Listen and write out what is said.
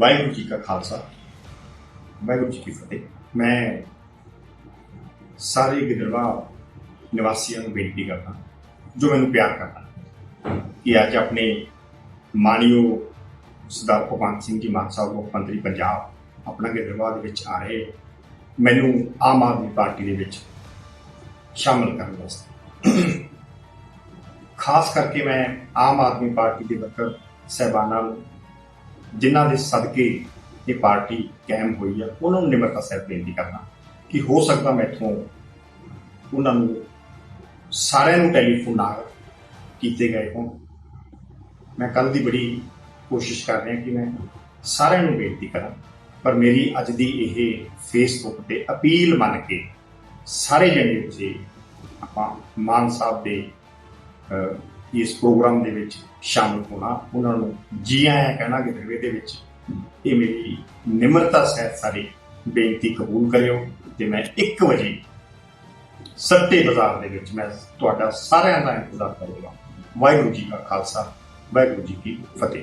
ਵਾਹਿਗੁਰੂ ਜੀ ਕਾ ਖਾਲਸਾ। ਵਾਹਿਗੁਰੂ ਜੀ ਕੀ ਫਤਿਹ। ਮੈਂ ਸਾਰੇ ਗਿੱਦੜਵਾ ਨਿਵਾਸੀਆਂ ਨੂੰ ਬੇਨਤੀ ਕਰਦਾ ਜੋ ਮੈਨੂੰ ਪਿਆਰ ਕਰਦਾ ਕਿ ਅੱਜ ਆਪਣੇ ਮਾਣਯੋਗ ਸਰਦਾਰ ਭਗਵੰਤ ਸਿੰਘ ਜੀ ਮਾਨ ਸਾਹਿਬ, ਮੁੱਖ ਮੰਤਰੀ ਪੰਜਾਬ, ਆਪਣਾ ਗਿੱਦੜਵਾ ਦੇ ਵਿੱਚ ਆ ਰਹੇ, ਮੈਨੂੰ ਆਮ ਆਦਮੀ ਪਾਰਟੀ ਦੇ ਵਿੱਚ ਸ਼ਾਮਲ ਕਰਨ ਵਾਸਤੇ। ਖਾਸ ਕਰਕੇ ਮੈਂ ਆਮ ਆਦਮੀ ਪਾਰਟੀ ਦੇ ਵਰਕਰ ਸਹਿਬਾਨਾਂ ਨੂੰ ਜਿਨ੍ਹਾਂ ਦੇ ਸਦਕੇ ਇਹ ਪਾਰਟੀ ਕਾਇਮ ਹੋਈ ਆ, ਉਹਨਾਂ ਨੂੰ ਨਿਮਰਤਾ ਸਹਿਤ ਬੇਨਤੀ ਕਰਨਾ ਕਿ ਹੋ ਸਕਦਾ ਮੈਥੋਂ ਉਹਨਾਂ ਨੂੰ ਸਾਰਿਆਂ ਨੂੰ ਟੈਲੀਫੋਨ ਨਾਲ ਕੀਤੇ ਗਏ ਹੋਣ। ਮੈਂ ਕੱਲ ਦੀ ਬੜੀ ਕੋਸ਼ਿਸ਼ ਕਰ ਰਿਹਾ ਕਿ ਮੈਂ ਸਾਰਿਆਂ ਨੂੰ ਬੇਨਤੀ ਕਰਾਂ, ਪਰ ਮੇਰੀ ਅੱਜ ਦੀ ਇਹ ਫੇਸਬੁੱਕ ਤੇ ਅਪੀਲ ਮੰਨ ਕੇ ਸਾਰੇ ਜਣੇ ਉੱਥੇ ਆਪਾਂ ਮਾਨ ਸਾਹਿਬ ਦੇ ਇਸ ਪ੍ਰੋਗਰਾਮ ਦੇ ਵਿੱਚ ਸ਼ਾਮਲ ਹੋਣਾ, ਉਹਨਾਂ ਨੂੰ ਜੀ ਆਇਆਂ ਕਹਿਣਾ ਗਿਰਵੇ ਦੇ ਵਿੱਚ, ਇਹ ਮੇਰੀ ਨਿਮਰਤਾ ਸਹਿਤ ਸਾਰੀ ਬੇਨਤੀ ਕਬੂਲ ਕਰਿਓ ਤੇ ਮੈਂ 1 ਵਜੇ ਸੱਤੇ ਬਾਜ਼ਾਰ ਦੇ ਵਿੱਚ ਮੈਂ ਤੁਹਾਡਾ ਸਾਰਿਆਂ ਦਾ ਇੰਤਜ਼ਾਰ ਕਰੂੰਗਾ। ਵਾਹਿਗੁਰੂ ਜੀ ਕਾ ਖਾਲਸਾ, ਵਾਹਿਗੁਰੂ ਜੀ ਕੀ ਫਤਿਹ।